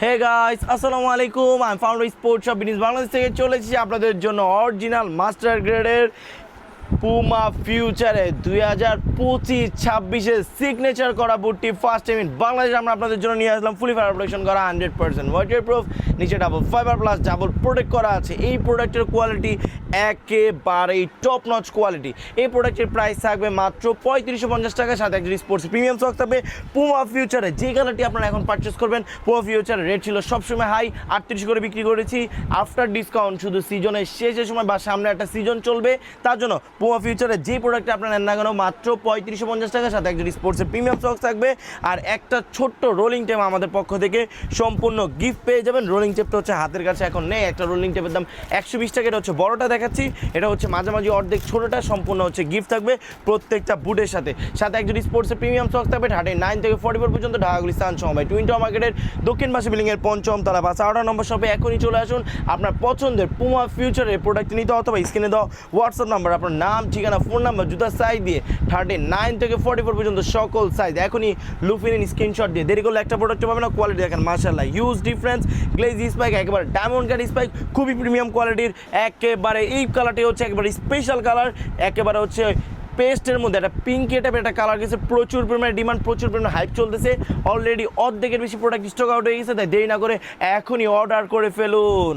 হে guys আসসালামু আলাইকুম আমি ফাউন্ডার স্পোর্টস শপ বিনিস বাংলাদেশ থেকে চলেছি আপনাদের জন্য অরিজিনাল মাস্টার গ্রেডের পুমা ফিউচারে দুই হাজার পঁচিশ, ছাব্বিশে সিগনেচার করা বুটটি ফার্স্ট টাইম বাংলাদেশে আমরা আপনাদের জন্য নিয়ে আসলাম ফুলি ফায়ার প্রোটেকশন করা হান্ড্রেড পার্সেন্ট ওয়াটার প্রুফ নিচে double fiber plus double protect করা আছে। এই প্রোডাক্টের কোয়ালিটি একেবারেই টপ নচ কোয়ালিটি এই প্রোডাক্টের প্রাইস থাকবে মাত্র পঁয়ত্রিশশো পঞ্চাশ টাকা। সাথে একজন স্পোর্টস প্রিমিয়াম স্টক থাকবে পুমা ফিউচারে যে কালারটি আপনারা এখন পারচেস করবেন পুমা ফিউচারের রেট ছিল সবসময় হাই আটত্রিশ করে বিক্রি করেছি। আফটার ডিসকাউন্ট শুধু সিজনের শেষের সময় বা সামনে একটা সিজন চলবে, তার জন্য পুমা ফিউচারে যে প্রোডাক্টটা আপনারা নেন না কেন, মাত্র পঁয়ত্রিশশো পঞ্চাশ টাকার সাথে একজন স্পোর্টসের প্রিমিয়াম স্টক থাকবে। আর একটা ছোট্ট রোলিং টেপ আমাদের পক্ষ থেকে সম্পূর্ণ গিফট পেয়ে যাবেন। রোলিং টেপটা হচ্ছে হাতের কাছে, এখন নেই। একটা রোলিং টেপের দাম একশো বিশ টাকা, এটা হচ্ছে বড়টা দেখাচ্ছি। এটা হচ্ছে মাঝামাঝি অর্ধেক ছোটোটা, সম্পূর্ণ হচ্ছে গিফট থাকবে প্রত্যেকটা বুটের সাথে। সাথে একজন স্পোর্টসের প্রিমিয়াম স্টক থাকবে ঢাটে নাইন থেকে ফর্টি ফোর পর্যন্ত, ঢাকাগুলি স্থান সময় টুইন টাওয়ার মার্কেটের দক্ষিণ পাশে বিল্ডিংয়ের পঞ্চম তলা পাঁচ আঠারো নম্বর শপে এখনই চলে আসুন। আপনার পছন্দের পুমা ফিউচারের প্রোডাক্ট নিতে অথবা স্ক্রিনে দাও হোয়াটসঅ্যাপ নাম্বার আপনার নাম ঠিকানা ফোন নাম্বার জুতার সাইজ দিয়ে থার্টি নাইন থেকে ফর্টি ফোর পর্যন্ত সকল সাইজ এখনই লুফিন স্ক্রিনশট দিয়ে। দেরি করলে একটা প্রোডাক্ট পাবে না কোয়ালিটি দেখেন মার্শাল্লাহ হিউজ ডিফারেন্স গ্লেজ স্পাইক একেবারে ডায়মন্ড কাট স্পাইক খুবই প্রিমিয়াম কোয়ালিটির একেবারে এই কালারটি হচ্ছে একেবারে স্পেশাল কালার একেবারে হচ্ছে পেস্টের মধ্যে, একটা পিঙ্ক টাইপের একটা কালার গেছে, প্রচুর পরিমাণে ডিমান্ড প্রচুর পরিমাণে হাইপ চলতেছে। অলরেডি অর্ধেকের বেশি প্রোডাক্ট স্টক আউট হয়ে গেছে, তাই দেরি না করে এখনই অর্ডার করে ফেলুন।